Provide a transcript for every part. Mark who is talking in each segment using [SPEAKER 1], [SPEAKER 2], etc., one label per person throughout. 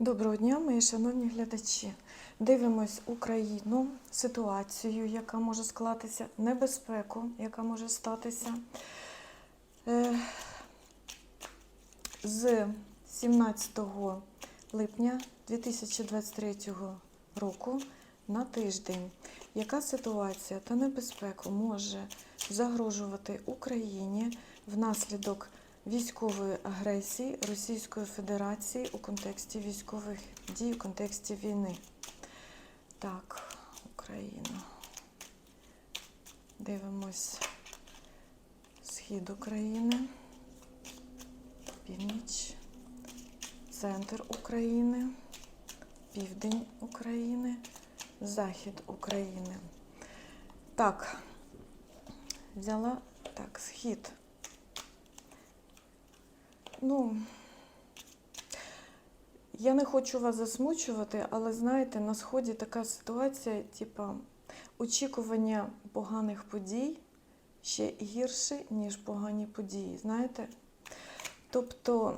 [SPEAKER 1] Доброго дня, мої шановні глядачі. Дивимось Україну, ситуацію, яка може склатися, небезпеку, яка може статися. Е, З 17 липня 2023 року на тиждень. Яка ситуація та небезпека може загрожувати Україні внаслідок військової агресії Російської Федерації у контексті військових дій, у контексті війни. Так, Україна. Дивимось схід України, північ, центр України, південь України, захід України. Так, взяла так, схід. Ну, я не хочу вас засмучувати, але знаєте, на сході така ситуація, типа очікування поганих подій ще гірше, ніж погані події. Знаєте? Тобто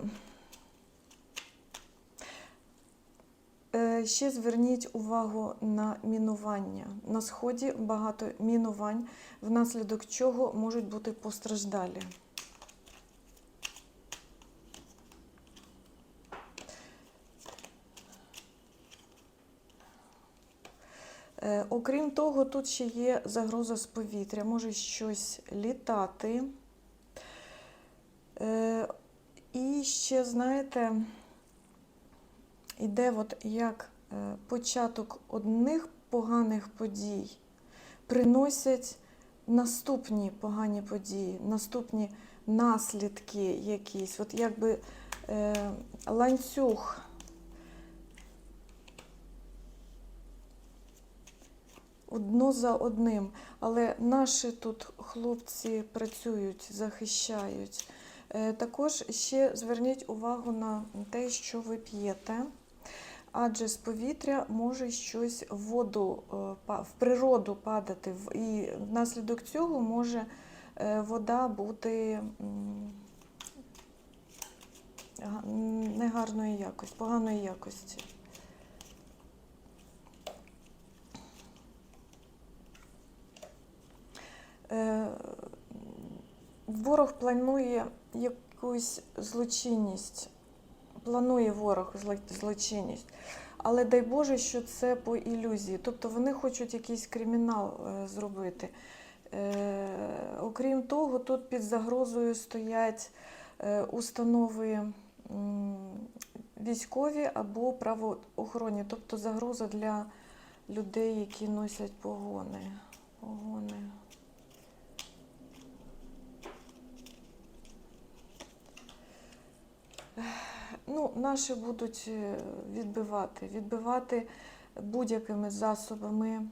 [SPEAKER 1] е, ще зверніть увагу на мінування. На сході багато мінувань, внаслідок чого можуть бути постраждалі. Е, Окрім того, тут ще є загроза з повітря, може щось літати. Е, І ще, знаєте, іде от як е, початок одних поганих подій приносять наступні погані події, наступні наслідки якісь. От якби е, ланцюг. Одно за одним. Але наші тут хлопці працюють, захищають. Е, Також ще зверніть увагу на те, що ви п'єте, адже з повітря може щось в воду, е, в природу падати, і внаслідок цього може е, вода бути негарної якості, поганої якості. Ворог планує якусь злочинність, планує ворог злочинність, але дай Боже, що це по ілюзії. Тобто вони хочуть якийсь кримінал е, зробити. Е, Окрім того, тут під загрозою стоять е, установи військові або правоохоронні, тобто загроза для людей, які носять погони. погони. Ну, наші будуть е, відбивати, відбивати будь-якими засобами,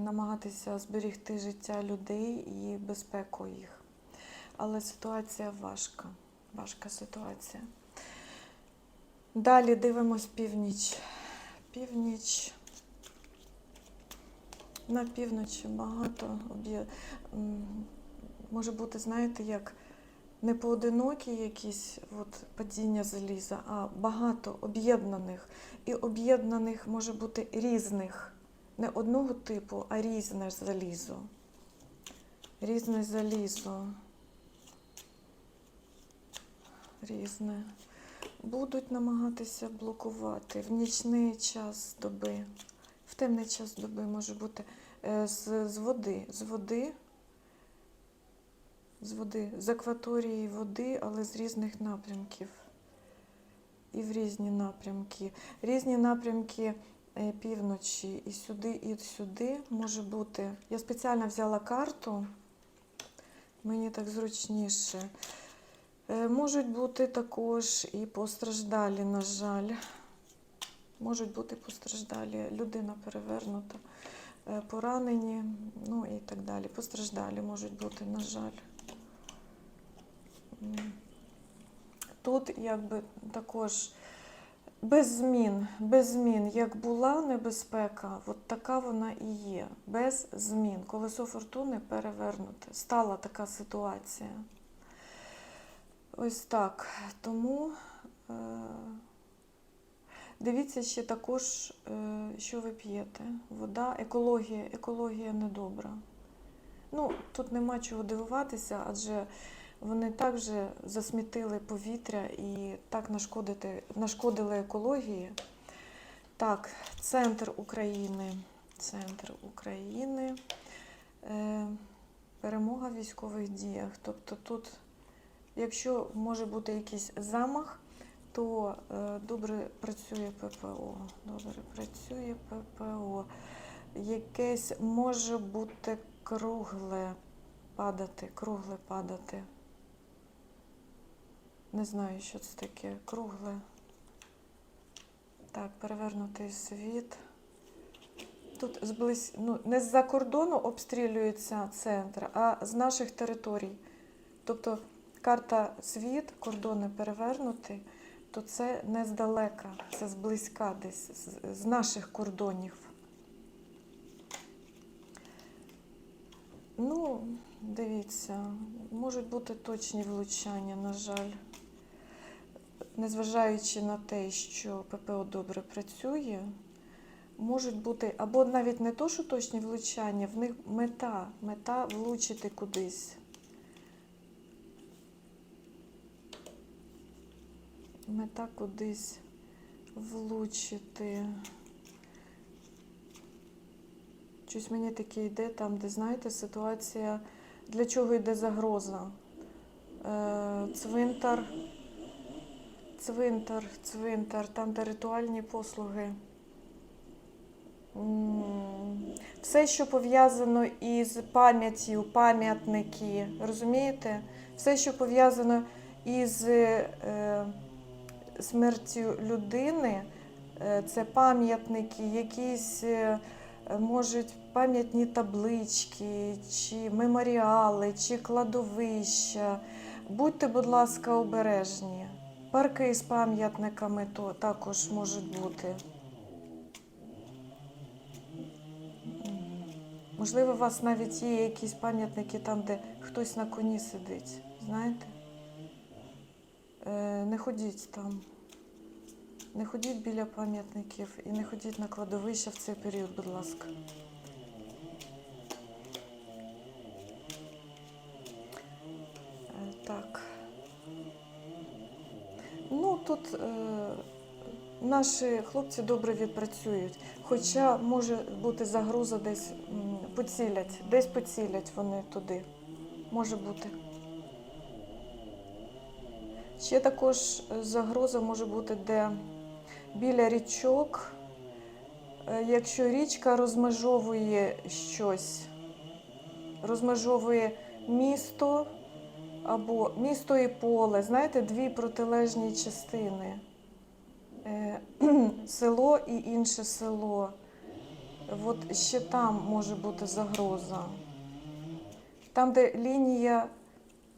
[SPEAKER 1] намагатися зберегти життя людей і безпеку їх. Але ситуація важка, важка ситуація. Далі дивимось північ. Північ. На півночі багато об'є... може бути, знаєте, як не поодинокі якісь от, падіння заліза, а багато об'єднаних. І об'єднаних може бути різних. Не одного типу, а різне залізо. Різне залізо. Різне. Будуть намагатися блокувати в нічний час доби. В темний час доби може бути е, з, з води. З води з води, з акваторії води, але з різних напрямків. І в різні напрямки. Різні напрямки е, півночі і сюди, і сюди може бути. Я спеціально взяла карту, мені так зручніше. Е, Можуть бути також і постраждалі, на жаль. Можуть бути постраждалі, людина перевернута, е, поранені, ну і так далі. Постраждалі можуть бути, на жаль. Тут якби також без змін, без змін, як була небезпека, от така вона і є. Без змін. Колесо фортуни перевернуте. Стала така ситуація. Ось так. Тому е, Дивіться ще також, е, що ви п'єте. Вода, екологія, екологія недобра. Ну, тут нема чого дивуватися, адже вони так же засмітили повітря і так нашкодити, нашкодили екології. Так, центр України. Центр України. Е, перемога в військових діях. Тобто тут, якщо може бути якийсь замах, то е, добре працює ППО. Добре працює ППО. Якесь може бути кругле падати, кругле падати. Не знаю, що це таке. Кругле. Так, перевернутий світ. Тут зблизь, ну, не з-за кордону обстрілюється центр, а з наших територій. Тобто карта світ, кордони перевернуті, то це не здалека, це зблизька десь, з наших кордонів. Ну, дивіться, можуть бути точні влучання, на жаль. Незважаючи на те, що ППО добре працює, можуть бути або навіть не то, що точні влучання, в них мета, мета влучити кудись. Мета кудись влучити. Щось мені таке йде там, де, знаєте, ситуація, для чого йде загроза. Е, цвинтар, цвинтар, цвинтар, там, де ритуальні послуги. Все, що пов'язано із пам'яттю, пам'ятники, розумієте? Все, що пов'язано із е, смертю людини, е, це пам'ятники, якісь е, можуть пам'ятні таблички, чи меморіали, чи кладовища. Будьте, будь ласка, обережні. Парки з пам'ятниками то також можуть бути. Можливо, у вас навіть є якісь пам'ятники там, де хтось на коні сидить. Знаєте? Е, не ходіть там. Не ходіть біля пам'ятників і не ходіть на кладовища в цей період, будь ласка. Е, Так. Ну, тут е, наші хлопці добре відпрацюють. Хоча може бути загроза десь поцілять, десь поцілять вони туди. Може бути. Ще також е, загроза може бути, де біля річок, е, якщо річка розмежовує щось, розмежовує місто або місто і поле, знаєте, дві протилежні частини. Е, Село і інше село. От ще там може бути загроза. Там, де лінія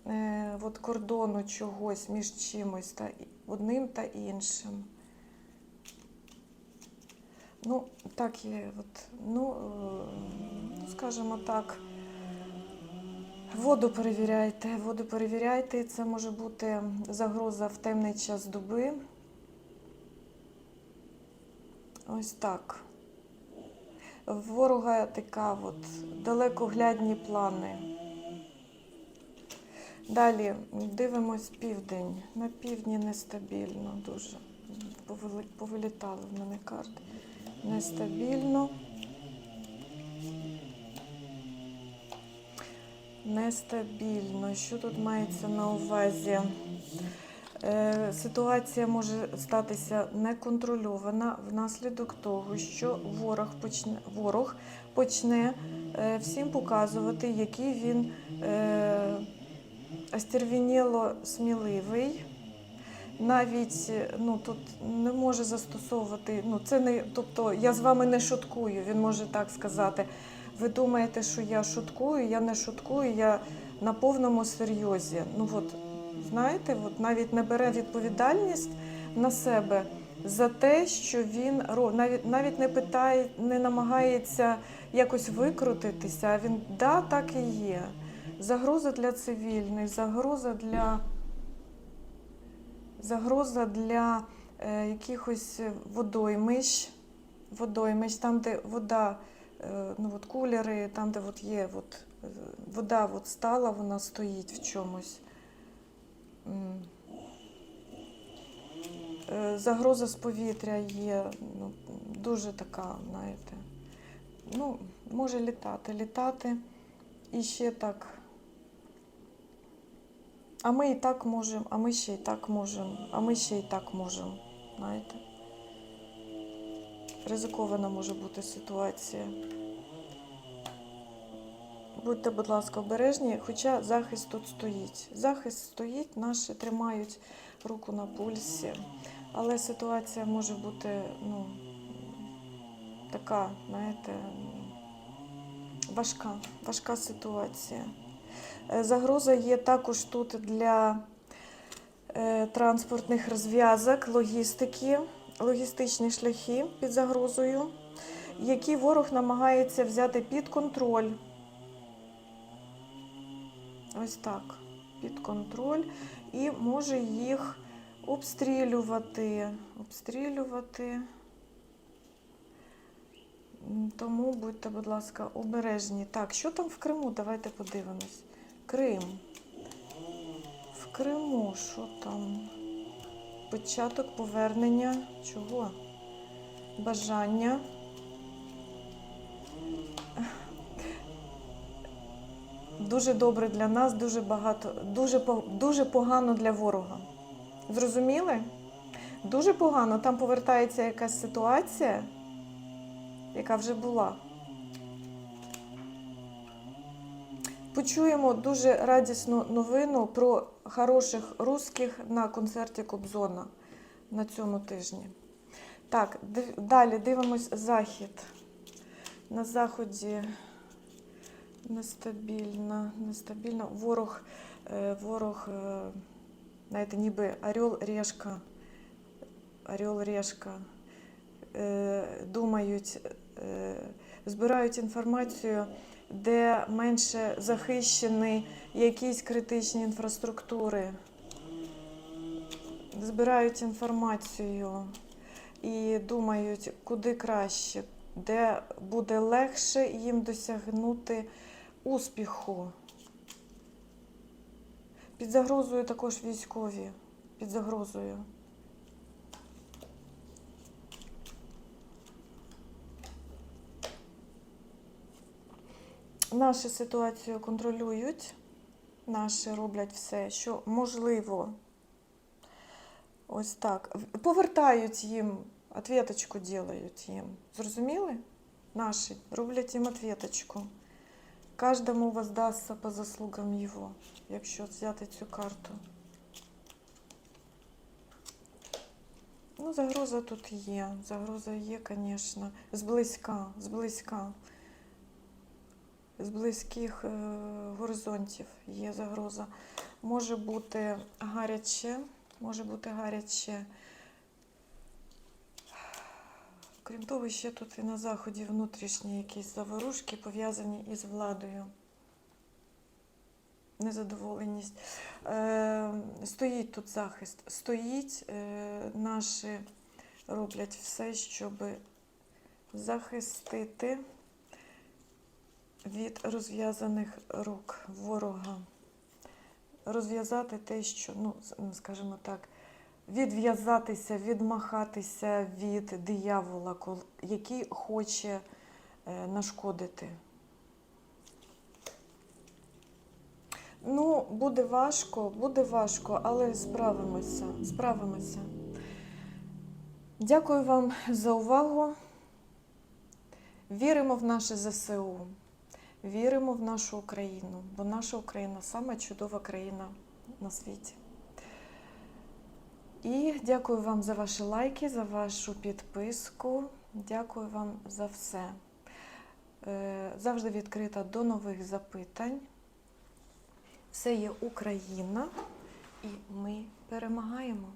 [SPEAKER 1] е, от кордону чогось між чимось та одним та іншим. Ну, так є, от, ну, е, скажімо так, воду перевіряйте, воду перевіряйте, це може бути загроза в темний час доби. Ось так. Ворога така от далекоглядні плани. Далі дивимось південь. На півдні нестабільно дуже. Повилітали в мене карти. Нестабільно. Нестабільно. Що тут мається на увазі? Е, Ситуація може статися неконтрольована внаслідок того, що ворог почне, ворог почне е, всім показувати, який він е, остервініло сміливий. Навіть е, ну, тут не може застосовувати, ну це не, тобто я з вами не шуткую, він може так сказати. Ви думаєте, що я шуткую, я не шуткую, я на повному серйозі. Ну от, знаєте, от навіть не бере відповідальність на себе за те, що він навіть навіть не питає, не намагається якось викрутитися. А він да, так і є. Загроза для цивільних, загроза для загроза для е, якихось водоймищ, водоймищ, там, де вода, е, ну от кулери, там, де от є от, е, вода от стала, вона стоїть в чомусь. Е, Загроза з повітря є ну, дуже така, знаєте. Ну, може літати, літати. І ще так. А ми і так можемо, а ми ще і так можемо, а ми ще і так можемо. Знаєте? Ризикована може бути ситуація. Будьте, будь ласка, обережні, хоча захист тут стоїть. Захист стоїть, наші тримають руку на пульсі, але ситуація може бути, ну, така, знаєте, важка, важка ситуація. Е, Загроза є також тут для е, транспортних розв'язок, логістики, логістичні шляхи під загрозою, які ворог намагається взяти під контроль. Ось так, під контроль, і може їх обстрілювати. Обстрілювати. Тому будьте, будь ласка, обережні. Так, що там в Криму? Давайте подивимось. Крим. В Криму, що там? Початок повернення. Чого? Бажання. Дуже добре для нас, дуже багато, дуже, дуже погано для ворога. Зрозуміли? Дуже погано. Там повертається якась ситуація, яка вже була. Почуємо дуже радісну новину про хороших русських на концерті Кобзона на цьому тижні. Так, далі дивимось захід. На заході нестабільно, нестабільно. Ворог, е, ворог, е, знаєте, ніби орел решка. Орел решка. Е, Думають, збирають інформацію, де менше захищені якісь критичні інфраструктури. Збирають інформацію і думають, куди краще, де буде легше їм досягнути успіху. Під загрозою також військові. Під загрозою. Наші ситуацію контролюють, наші роблять все, що можливо. Ось так. Повертають їм, ответочку делають їм. Зрозуміли? Наші роблять їм ответочку. Кожному воздасться по заслугам його, якщо взяти цю карту. Ну, загроза тут є. Загроза є, звісно. Зблизька, зблизька. З близьких е, горизонтів є загроза. Може бути гаряче, може бути гаряче. Крім того, ще тут і на заході внутрішні якісь заворушки пов'язані із владою. Незадоволеність. Е, стоїть тут захист. Стоїть, е, наші роблять все, щоб захистити від розв'язаних рук ворога. Розв'язати те, що, ну, скажімо так, відв'язатися, відмахатися від диявола, який хоче е, нашкодити. Ну, буде важко, буде важко, але справимося, справимося. Дякую вам за увагу. Віримо в наше ЗСУ. Віримо в нашу Україну, бо наша Україна сама чудова країна на світі. І дякую вам за ваші лайки, за вашу підписку. Дякую вам за все. Е, Завжди відкрита до нових запитань. Все є Україна, і ми перемагаємо.